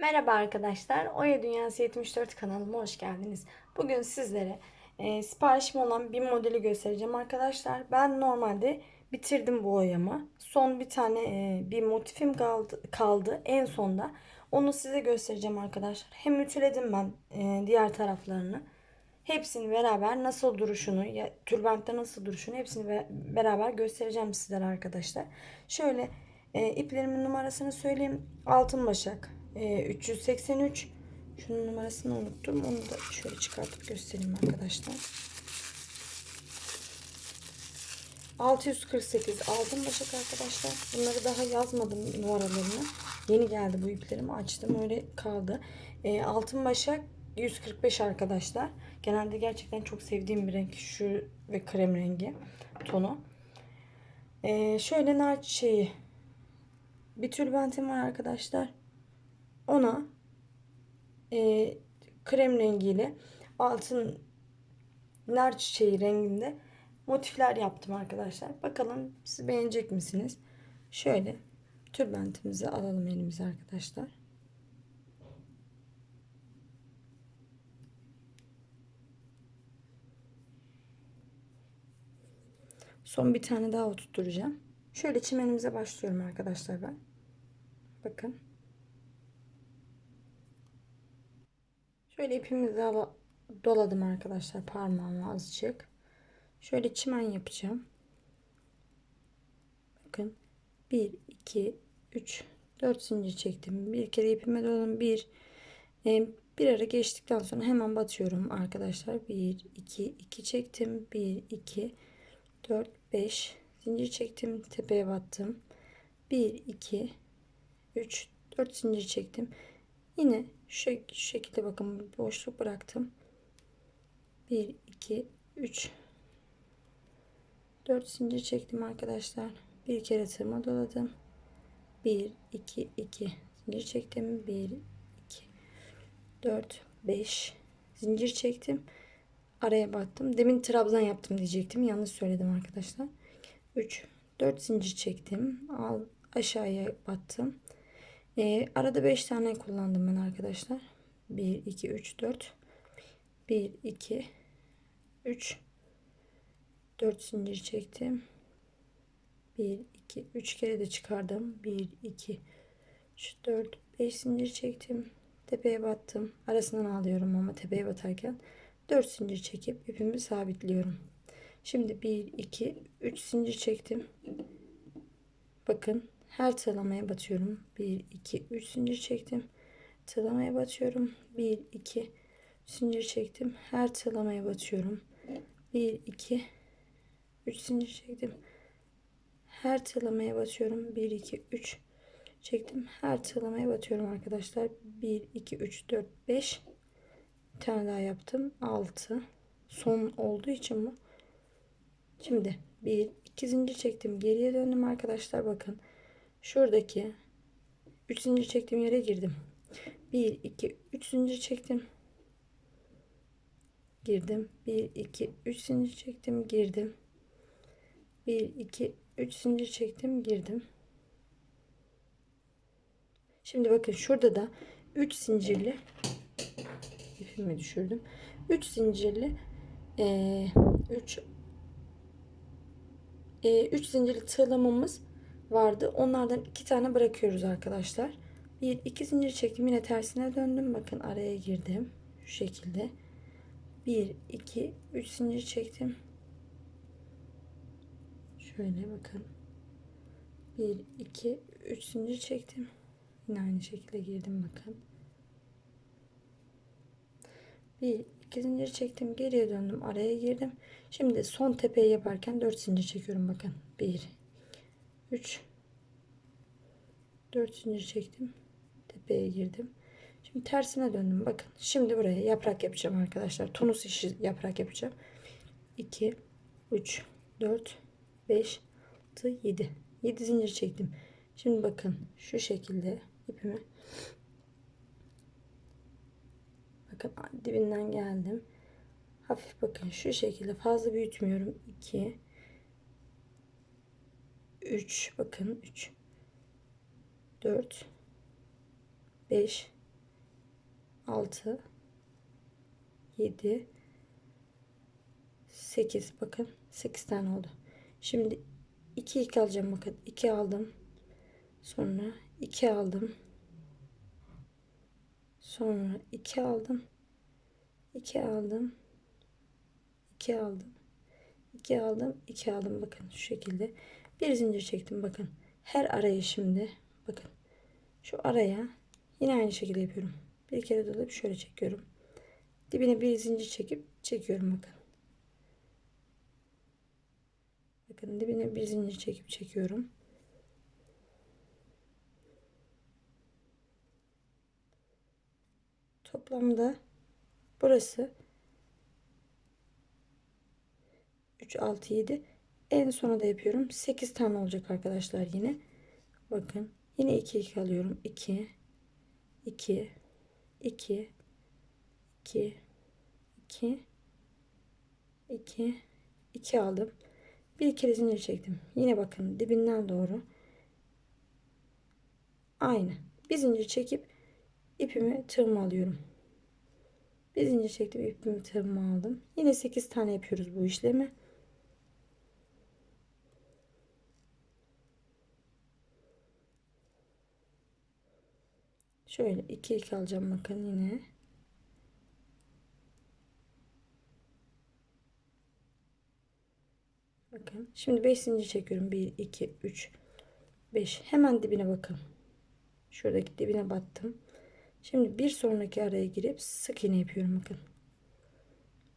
Merhaba arkadaşlar. Oya Dünyası 74 kanalıma hoş geldiniz. Bugün sizlere e, siparişim olan bir modeli göstereceğim arkadaşlar. Ben normalde bitirdim bu oyamı. Son bir tane e, bir motifim kaldı, kaldı en sonda. Onu size göstereceğim arkadaşlar. Hem ütüledim ben e, diğer taraflarını. Hepsini beraber nasıl duruşunu, ya, tülbentte nasıl duruşunu hepsini be- beraber göstereceğim sizlere arkadaşlar. Şöyle e, iplerimin numarasını söyleyeyim. Altın başak e, 383. Şunun numarasını unuttum. Onu da şöyle çıkartıp göstereyim arkadaşlar. 648 altın başak arkadaşlar. Bunları daha yazmadım numaralarını. Yeni geldi bu iplerimi açtım öyle kaldı. E, altın başak 145 arkadaşlar. Genelde gerçekten çok sevdiğim bir renk şu ve krem rengi tonu. E, şöyle nar çiçeği bir tülbentim var arkadaşlar. Ona e, krem rengiyle altın nar çiçeği renginde motifler yaptım arkadaşlar. Bakalım siz beğenecek misiniz? Şöyle tülbentimizi alalım elimize arkadaşlar. Son bir tane daha oturtacağım. Şöyle çimenimize başlıyorum arkadaşlar ben. Bakın. Şöyle ipimizi doladım arkadaşlar parmağımla azıcık. Şöyle çimen yapacağım. Bakın 1 2 3 4 zincir çektim. Bir kere ipime doladım. 1 e, bir ara geçtikten sonra hemen batıyorum arkadaşlar. 1 2 2 çektim. 1 2 4 5 zincir çektim. Tepeye battım. 1 2 3 4 zincir çektim. Yine şu, şek- şu şekilde bakın boşluk bıraktım. 1 2 3 4 zincir çektim arkadaşlar. Bir kere tırma doladım. 1 2 2 zincir çektim. 1 2 4 5 zincir çektim. Araya battım. Demin trabzan yaptım diyecektim. Yanlış söyledim arkadaşlar. 3 4 zincir çektim. Al aşağıya battım. Ee, arada 5 tane kullandım ben arkadaşlar. 1 2 3 4 1 2 3 4 zincir çektim. 1 2 3 kere de çıkardım. 1 2 3 4 5 zincir çektim. Tepeye battım. Arasından alıyorum ama tepeye batarken 4 zincir çekip ipimi sabitliyorum. Şimdi 1 2 3 zincir çektim. Bakın her tığlamaya batıyorum. 1 2 3 zincir çektim. Tığlamaya batıyorum. 1 2 zincir çektim. Her tığlamaya batıyorum. 1 2 3 zincir çektim. Her tığlamaya batıyorum. 1 2 3 çektim. Her tığlamaya batıyorum arkadaşlar. 1 2 3 4 5 bir tane daha yaptım. 6 son olduğu için bu. Şimdi 1 2 zincir çektim. Geriye döndüm arkadaşlar bakın. Şuradaki 3 zincir çektiğim yere girdim. 1 2 3 zincir çektim. Girdim. 1 2 3 zincir çektim, girdim. 1 2 3 zincir çektim, girdim. Şimdi bakın şurada da 3 zincirli ipimi düşürdüm. 3 zincirli 3 3 zincirli tığlamamız vardı. Onlardan iki tane bırakıyoruz arkadaşlar. Bir iki zincir çektim. Yine tersine döndüm. Bakın araya girdim. Şu şekilde. 1 2 3 zincir çektim. Şöyle bakın. 1 2 3 zincir çektim. Yine aynı şekilde girdim bakın. 1 2 zincir çektim. Geriye döndüm. Araya girdim. Şimdi son tepeyi yaparken 4 zincir çekiyorum bakın. 1 3 4 zincir çektim. Tepeye girdim. Şimdi tersine döndüm. Bakın. Şimdi buraya yaprak yapacağım arkadaşlar. Tonus işi yaprak yapacağım. 2 3 4 5 6 7 7 zincir çektim. Şimdi bakın şu şekilde ipimi bakın dibinden geldim. Hafif bakın şu şekilde fazla büyütmüyorum. 2 3 bakın 3 4 5 6 7 8 bakın 8 tane oldu. Şimdi 2 2 alacağım bakın 2 aldım. Sonra 2 aldım. Sonra 2 aldım. 2 aldım. 2 aldım. 2 aldım. 2 aldım. Bakın şu şekilde. Bir zincir çektim. Bakın. Her araya şimdi. Bakın. Şu araya yine aynı şekilde yapıyorum. Bir kere dolayıp şöyle çekiyorum. Dibine bir zincir çekip çekiyorum bakın. Bakın dibine bir zincir çekip çekiyorum. Toplamda burası 3 6 7 en sona da yapıyorum. 8 tane olacak arkadaşlar yine. Bakın yine 2 2 alıyorum. 2 2 2 2 2 2 2 aldım. Bir kere zincir çektim. Yine bakın dibinden doğru aynı. Bir zincir çekip ipimi tığıma alıyorum. Bir zincir çektim ipimi tığıma aldım. Yine 8 tane yapıyoruz bu işlemi. Şöyle 2 2 alacağım bakın yine. Bakın. Şimdi 5 zincir çekiyorum. 1 2 3 5. Hemen dibine bakın. Şuradaki dibine battım. Şimdi bir sonraki araya girip sık iğne yapıyorum bakın.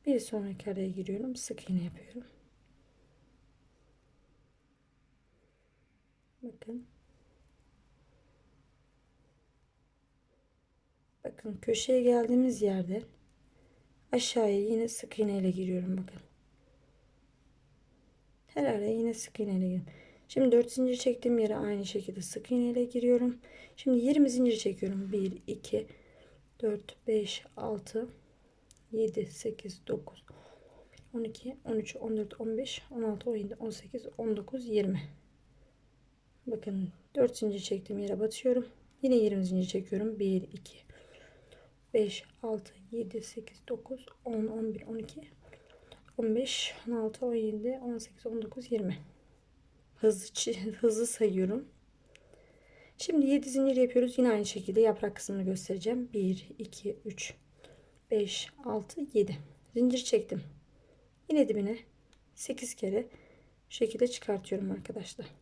Bir sonraki araya giriyorum. Sık iğne yapıyorum. Bakın. Bakın köşeye geldiğimiz yerde aşağıya yine sık iğne ile giriyorum bakın. Her araya yine sık iğne ile giriyorum. Şimdi 4 zincir çektiğim yere aynı şekilde sık iğne ile giriyorum. Şimdi 20 zincir çekiyorum. 1 2 4 5 6 7 8 9 12 13 14 15 16 17 18 19 20 Bakın 4 zincir çektiğim yere batıyorum. Yine 20 zincir çekiyorum. 1 2 5 6 7 8 9 10 11 12 15 16 17 18 19 20 hızlı hızlı sayıyorum. Şimdi 7 zincir yapıyoruz. Yine aynı şekilde yaprak kısmını göstereceğim. 1 2 3 5 6 7 zincir çektim. Yine dibine 8 kere şekilde çıkartıyorum arkadaşlar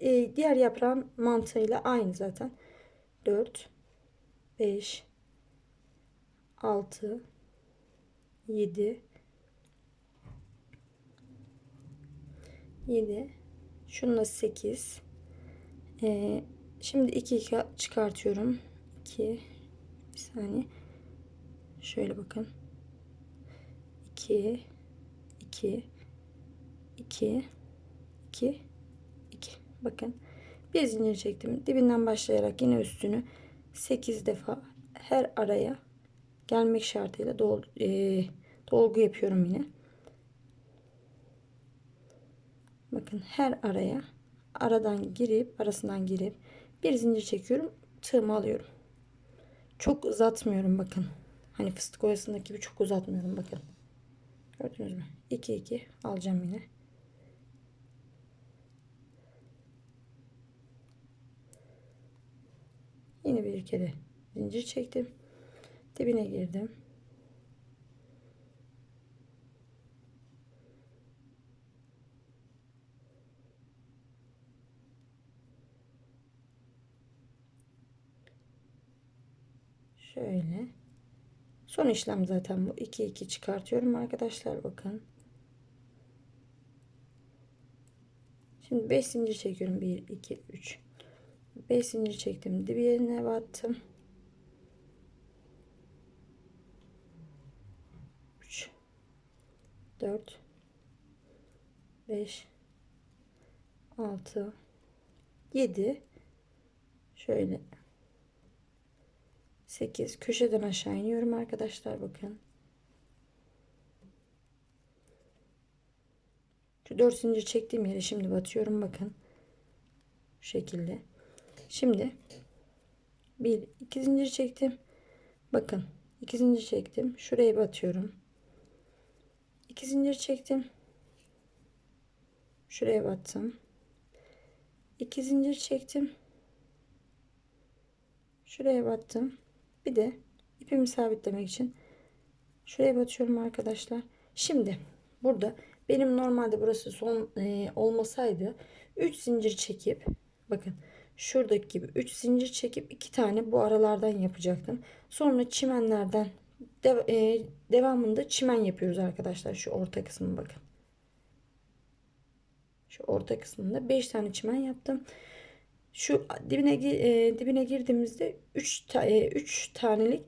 ee, diğer yaprağın mantığıyla aynı zaten. 4 5 6 7 7 şununla 8 ee, şimdi 2 2 çıkartıyorum. 2 bir saniye. Şöyle bakın. 2 2 2 2 2 bakın bir zincir çektim dibinden başlayarak yine üstünü 8 defa her araya gelmek şartıyla dol, e, dolgu yapıyorum yine. Bakın her araya aradan girip arasından girip bir zincir çekiyorum. Tığımı alıyorum. Çok uzatmıyorum bakın. Hani fıstık oyasındaki gibi çok uzatmıyorum bakın. Gördünüz mü? 2 2 alacağım yine. Yine bir kere zincir çektim dibine girdim. Şöyle. Son işlem zaten bu. 2 2 çıkartıyorum arkadaşlar bakın. Şimdi 5 zincir çekiyorum. 1 2 3. 5 zincir çektim. Dibine battım. 4 5 6 7 şöyle. 8 köşeden aşağı iniyorum arkadaşlar bakın. Şu 4 zincir çektiğim yere şimdi batıyorum bakın. Şekilde şimdi Bir, iki zincir çektim. Bakın iki zincir çektim. Şuraya batıyorum. İki zincir çektim. Şuraya battım. İki zincir çektim. Şuraya battım. Bir de ipimi sabitlemek için şuraya batıyorum arkadaşlar. Şimdi burada benim normalde burası son e, olmasaydı 3 zincir çekip bakın şuradaki gibi 3 zincir çekip 2 tane bu aralardan yapacaktım. Sonra çimenlerden de, e, devamında çimen yapıyoruz arkadaşlar. Şu orta kısmı bakın. Şu orta kısmında 5 tane çimen yaptım. Şu dibine e, dibine girdiğimizde 3 ta, e, 3 tanelik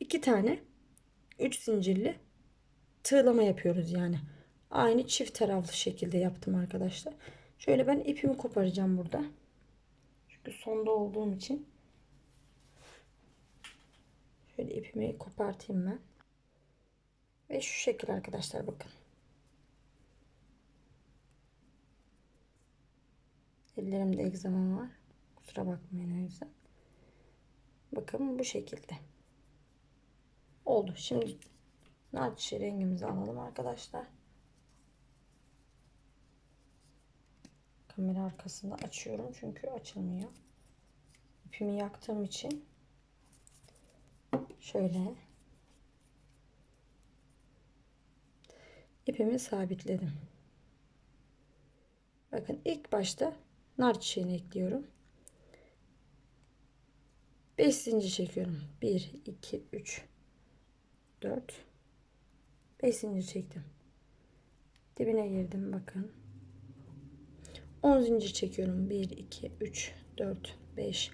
2 tane 3 zincirli tığlama yapıyoruz yani. Aynı çift taraflı şekilde yaptım arkadaşlar. Şöyle ben ipimi koparacağım burada. Çünkü sonda olduğum için. Şöyle ipimi kopartayım ben. Ve şu şekil arkadaşlar bakın. Ellerimde egzama var. Kusura bakmayın o yüzden. Bakın bu şekilde. Oldu. Şimdi nar rengimizi alalım arkadaşlar. Kamera arkasında açıyorum çünkü açılmıyor. İpimi yaktığım için şöyle ipimi sabitledim. Bakın ilk başta nar çiçeğini ekliyorum. 5 zincir çekiyorum. 1 2 3 4 5 zincir çektim. Dibine girdim bakın. 10 zincir çekiyorum. 1 2 3 4 5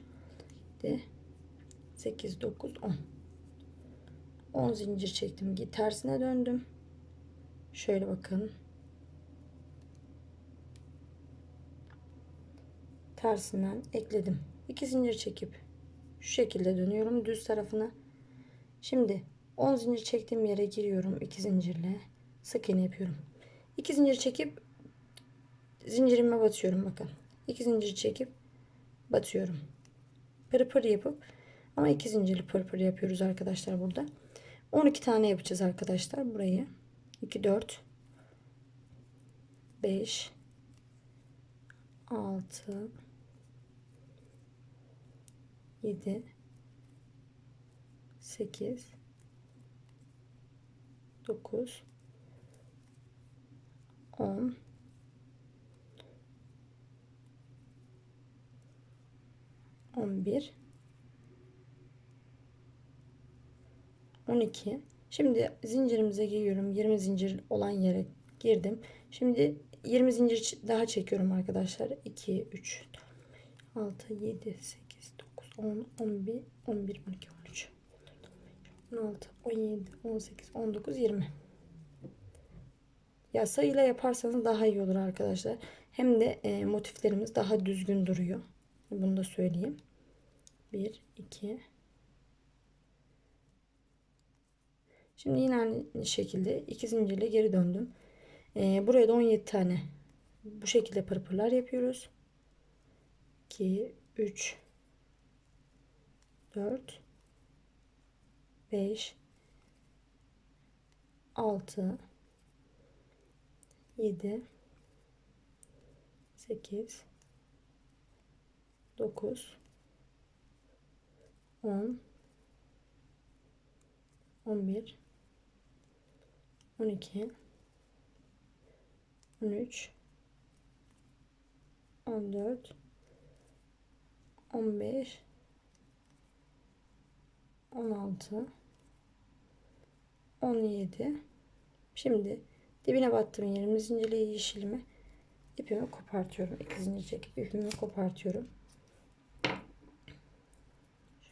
7 8 9 10 10 zincir çektim. Tersine döndüm. Şöyle bakın. Tersinden ekledim. 2 zincir çekip şu şekilde dönüyorum düz tarafına. Şimdi 10 zincir çektiğim yere giriyorum 2 zincirle. Sık iğne yapıyorum. 2 zincir çekip zincirime batıyorum bakın. 2 zincir çekip batıyorum. Pır pır yapıp ama 2 zincirli pır pır yapıyoruz arkadaşlar burada. 12 tane yapacağız arkadaşlar burayı. 2 4 5 6 7 8 9 10 11 12 Şimdi zincirimize giriyorum. 20 zincir olan yere girdim. Şimdi 20 zincir daha çekiyorum arkadaşlar. 2 3 6 7 8 9 10 11 11 12 13 16 17 18 19 20 ya sayıyla yaparsanız daha iyi olur arkadaşlar. Hem de e, motiflerimiz daha düzgün duruyor. Bunu da söyleyeyim. 1 2 Şimdi yine aynı şekilde iki zincirle geri döndüm. Ee, buraya da 17 tane bu şekilde pırpırlar yapıyoruz. 2 3 4 5 6 7 8 9 10 11 12 13 14 15 16 17 Şimdi dibine battığım 20 zincirli yeşilimi ipimi kopartıyorum. 2 zincir çekip ipimi kopartıyorum.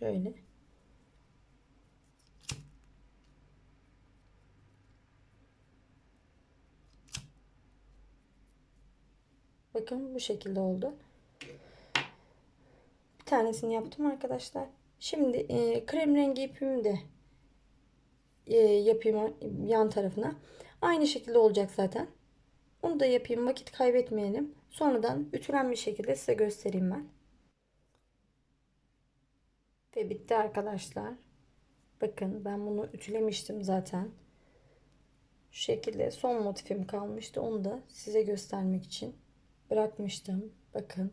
Şöyle Bakın bu şekilde oldu. Bir tanesini yaptım arkadaşlar. Şimdi e, krem rengi ipimi de e, yapayım yan tarafına. Aynı şekilde olacak zaten. Onu da yapayım vakit kaybetmeyelim. Sonradan ütülenmiş şekilde size göstereyim ben. Ve bitti arkadaşlar. Bakın ben bunu ütülemiştim zaten. Şu şekilde son motifim kalmıştı. Onu da size göstermek için bırakmıştım. Bakın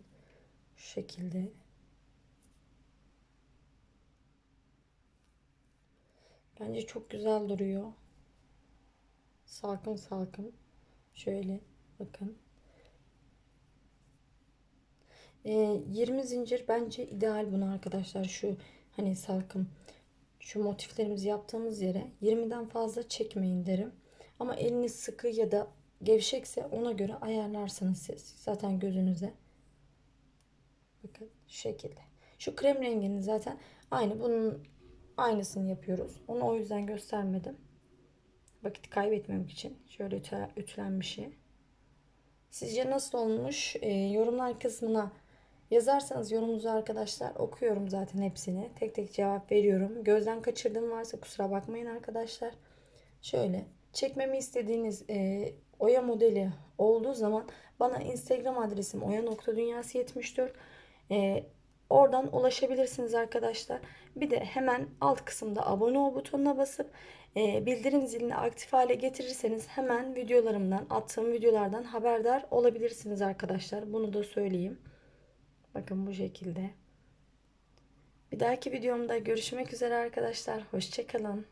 şu şekilde. Bence çok güzel duruyor. Salkım salkım. Şöyle bakın. Ee, 20 zincir bence ideal bunu arkadaşlar. Şu hani salkım şu motiflerimizi yaptığımız yere 20'den fazla çekmeyin derim. Ama eliniz sıkı ya da gevşekse ona göre ayarlarsınız siz. Zaten gözünüze. Bakın şu şekilde. Şu krem rengini zaten aynı bunun aynısını yapıyoruz. Onu o yüzden göstermedim. Vakit kaybetmemek için. Şöyle ütü, ütülenmişi. Sizce nasıl olmuş? Ee, yorumlar kısmına yazarsanız yorumunuzu arkadaşlar okuyorum zaten hepsini. Tek tek cevap veriyorum. Gözden kaçırdığım varsa kusura bakmayın arkadaşlar. Şöyle çekmemi istediğiniz e, oya modeli olduğu zaman bana Instagram adresim oya.dünyası74 e, oradan ulaşabilirsiniz arkadaşlar. Bir de hemen alt kısımda abone ol butonuna basıp e, bildirim zilini aktif hale getirirseniz hemen videolarımdan attığım videolardan haberdar olabilirsiniz arkadaşlar. Bunu da söyleyeyim. Bakın bu şekilde. Bir dahaki videomda görüşmek üzere arkadaşlar. Hoşçakalın.